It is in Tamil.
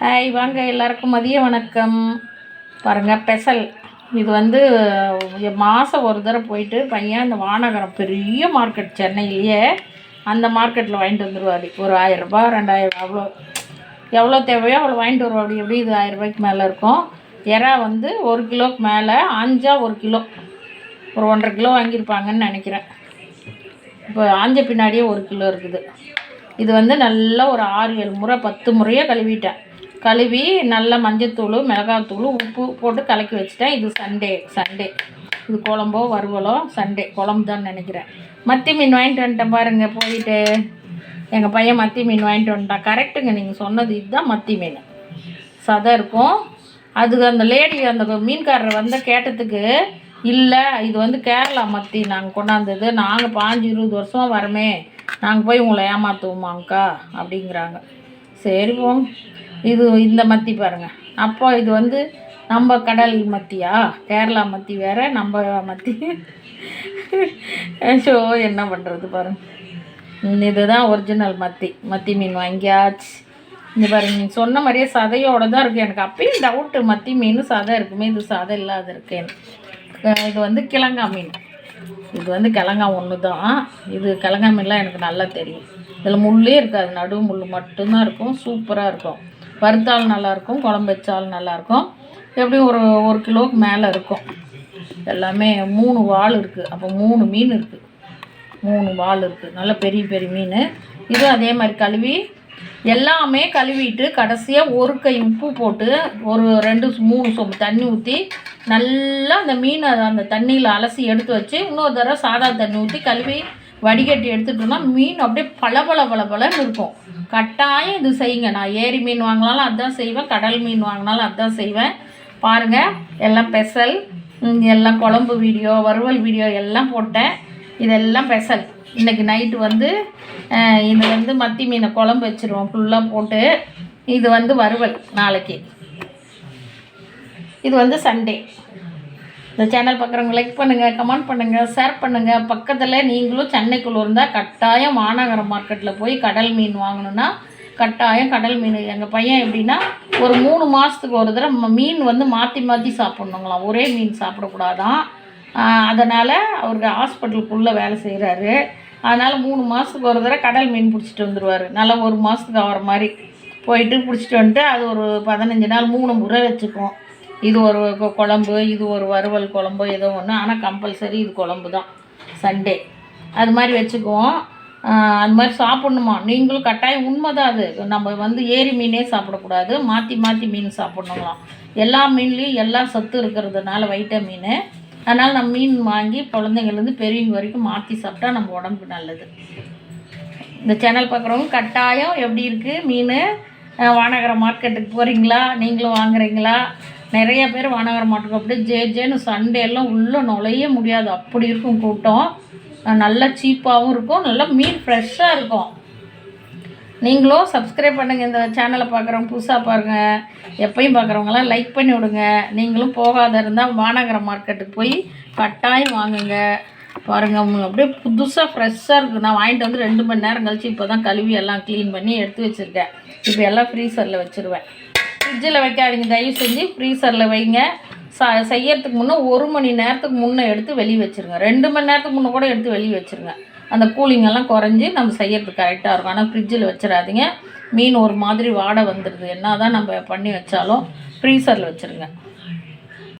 ஹாய் வாங்க எல்லாருக்கும் மதிய வணக்கம். பாருங்கள் பெசல். இது வந்து மாதம் ஒரு தடவை போயிட்டு பையன் இந்த வானகரம் பெரிய மார்க்கெட் சென்னையிலேயே அந்த மார்க்கெட்டில் வாங்கிட்டு வந்துடுவாடி ஒரு ஆயிரரூபா ரெண்டாயிரம் அவ்வளோ. எவ்வளோ தேவையோ அவ்வளோ வாங்கிட்டு வருவா அப்படி. எப்படி இது ஆயிரம் ரூபாய்க்கு மேலே இருக்கும்? இறா வந்து ஒரு கிலோக்கு மேலே அஞ்சா ஒரு கிலோ. ஒரு ஒன்றரை கிலோ வாங்கியிருப்பாங்கன்னு நினைக்கிறேன். இப்போ ஆஞ்ச பின்னாடியே ஒரு கிலோ இருக்குது. இது வந்து நல்லா ஒரு ஆறு ஏழு முறை பத்து முறையாக கழுவிட்டேன். கழுவி நல்லா மஞ்சத்தூள் மிளகாத்தூள் உப்பு போட்டு கலக்கி வச்சுட்டேன். இது சண்டே சண்டே இது குழம்போ வறுவலோ சண்டே குழம்பு தான் நினைக்கிறேன். மத்தி மீன் வாங்கிட்டு வந்துட்டேன் பாருங்கள் போயிட்டு. எங்கள் பையன் மத்தி மீன் வாங்கிட்டு வந்துட்டான். கரெக்டுங்க நீங்கள் சொன்னது இதுதான் மத்தி மீன். சதை இருக்கும். அதுக்கு அந்த லேடி அந்த மீன்காரர் வந்து கேட்டதுக்கு இல்லை இது வந்து கேரளா மத்தி நாங்கள் கொண்டாந்தது. நாங்கள் பாஞ்சு இருபது வருஷமாக வரமே நாங்கள் போய் உங்களை ஏமாற்றுவோமாங்க்கா அப்படிங்கிறாங்க. சரி போங்க இது இந்த மத்தி பாருங்கள் அப்போ இது வந்து நம்ம கடல் மத்தியா? கேரளா மத்தி வேறு நம்ம மத்தி. ஷோ என்ன பண்ணுறது பாருங்கள் இதுதான் ஒரிஜினல் மத்தி. மத்தி மீன் வாங்கியாச்சு. இந்த பாருங்க நீங்கள் சொன்ன மாதிரியே சதையோட தான் இருக்குது எனக்கு. அப்பயும் டவுட்டு மத்தி மீன் சதை இருக்குமே இது சதை இல்லாத இருக்கேன்னு இது வந்து கிழங்கா மீன். இது வந்து கிழங்கா ஒன்று தான். இது கிழங்கா மீன்லாம் எனக்கு நல்லா தெரியும். இதில் முள்ளே இருக்காது. நடு முள் மட்டும்தான் இருக்கும். சூப்பராக இருக்கும். வறுத்தால் நல்லாயிருக்கும் குழம்பு வச்சால் நல்லாயிருக்கும் எப்படியும் ஒரு ஒரு கிலோவுக்கு மேலே இருக்கும். எல்லாமே மூணு வால் இருக்குது அப்போ மூணு மீன் இருக்குது மூணு வால் இருக்குது நல்ல பெரிய பெரிய மீன். இதுவும் அதே மாதிரி கழுவி எல்லாமே கழுவிட்டு கடைசியாக ஒரு கை உப்பு போட்டு ஒரு ரெண்டு மூணு சொம்பு தண்ணி ஊற்றி நல்லா அந்த மீனை அந்த தண்ணியில் அலசி எடுத்து வச்சு இன்னொரு தடவை சாதா தண்ணி ஊற்றி கழுவி வடிகட்டி எடுத்துட்டோம்னா மீன் அப்படியே பளபள பளபளன்னு இருக்கும். கட்டாயம் இது செய்யுங்க. நான் ஏரி மீன் வாங்கினாலும் அதான் செய்வேன். கடல் மீன் வாங்கினாலும் அதுதான் செய்வேன். பாருங்கள் எல்லாம் பெசல் எல்லாம் குழம்பு வீடியோ வறுவல் வீடியோ எல்லாம் போட்டேன். இதெல்லாம் பெசல். இன்றைக்கி நைட்டு வந்து இது வந்து மத்தி மீனை குழம்பு வச்சுருவோம். ஃபுல்லாக போட்டு இது வந்து வறுவல் நாளைக்கு. இது வந்து சண்டே இந்த சேனல் பார்க்குறவங்க லைக் பண்ணுங்கள் கமெண்ட் பண்ணுங்கள் ஷேர் பண்ணுங்கள் பக்கத்தில் நீங்களும் சென்னைக்குள்ள இருந்தால் கட்டாயம் மாநகர மார்க்கெட்டில் போய் கடல் மீன் வாங்கணுன்னா கட்டாயம் கடல் மீன். எங்கள் பையன் எப்படின்னா ஒரு மூணு மாதத்துக்கு ஒரு தடவை ம- மீன் வந்து மாற்றி மாற்றி சாப்பிட்ணுங்களாம். ஒரே மீன் சாப்பிடக்கூடாதான். அதனால் அவருக்கு ஹாஸ்பிட்டலுக்குள்ளே வேலை செய்கிறாரு அதனால் மூணு மாதத்துக்கு ஒரு தடவை கடல் மீன் பிடிச்சிட்டு வந்துடுவார் நல்லா ஒரு மாதத்துக்கு ஆகிற மாதிரி போயிட்டு பிடிச்சிட்டு வந்துட்டு அது ஒரு பதினஞ்சு நாள் மூணு முறை வச்சுக்குவோம். இது ஒரு குழம்பு இது ஒரு வறுவல் குழம்பு ஏதோ ஒன்று ஆனால் கம்பல்சரி இது குழம்பு தான். சண்டே. அது மாதிரி வச்சுக்குவோம். அது மாதிரி சாப்பிட்ணுமா? நீங்களும் கட்டாயம் உண்மை தான் அது. நம்ம வந்து ஏரி மீனே சாப்பிடக்கூடாது. மாற்றி மாற்றி மீன் சாப்பிட்ணுங்களாம் எல்லா மீன்லேயும் எல்லா சத்து இருக்கிறதுனால வைட்டமின் அதனால் நம்ம மீன் வாங்கி குழந்தைங்கள்லேருந்து பெரியவங்க வரைக்கும் மாற்றி சாப்பிட்டா நம்ம உடம்புக்கு நல்லது. இந்த சேனல் பார்க்குறவங்க கட்டாயம் எப்படி இருக்குது மீன் வானகர மார்க்கெட்டுக்கு போகிறீங்களா நீங்களும் வாங்குறீங்களா? நிறைய பேர் வானகர மார்க்கெட் அப்படியே ஜே ஜேன்னு சண்டே எல்லாம் உள்ளே நுழைய முடியாது. அப்படி இருக்கும் கூட்டம். நல்லா சீப்பாகவும் இருக்கும் நல்லா மீன் ஃப்ரெஷ்ஷாக இருக்கும். நீங்களும் சப்ஸ்கிரைப் பண்ணுங்கள் இந்த சேனலை பார்க்குறவங்க புதுசாக பாருங்கள் எப்பயும் பார்க்குறவங்களாம் லைக் பண்ணி விடுங்க. நீங்களும் போகாத இருந்தால் வானகர மார்க்கெட்டுக்கு போய் கட்டாயம் வாங்குங்க. பாருங்கள் அப்படியே புதுசாக ஃப்ரெஷ்ஷாக இருக்குது நான் வாங்கிட்டு வந்து ரெண்டு மணி நேரம் கழிச்சு இப்போ தான் கழுவி எல்லாம் க்ளீன் பண்ணி எடுத்து வச்சுருக்கேன். இப்போ எல்லாம் ஃப்ரீசரில் வச்சுருவேன். ஃப்ரிட்ஜில் வைக்காதீங்க. தயவு செஞ்சு ஃப்ரீசரில் வைங்க. ச செய்யறதுக்கு முன்னே ஒரு மணி நேரத்துக்கு முன்னே எடுத்து வெளியே வச்சுருங்க. ரெண்டு மணி நேரத்துக்கு முன்னே கூட எடுத்து வெளியே வச்சுருங்க. அந்த கூலிங் எல்லாம் குறைஞ்சி நம்ம செய்யறதுக்கு கரெக்டாக இருக்கும். ஆனால் ஃப்ரிட்ஜில் வச்சிடாதீங்க. மீன் ஒரு மாதிரி வாடை வந்துடுது என்ன தான் நம்ம பண்ணி வச்சாலும் ஃப்ரீசரில் வச்சுருங்க.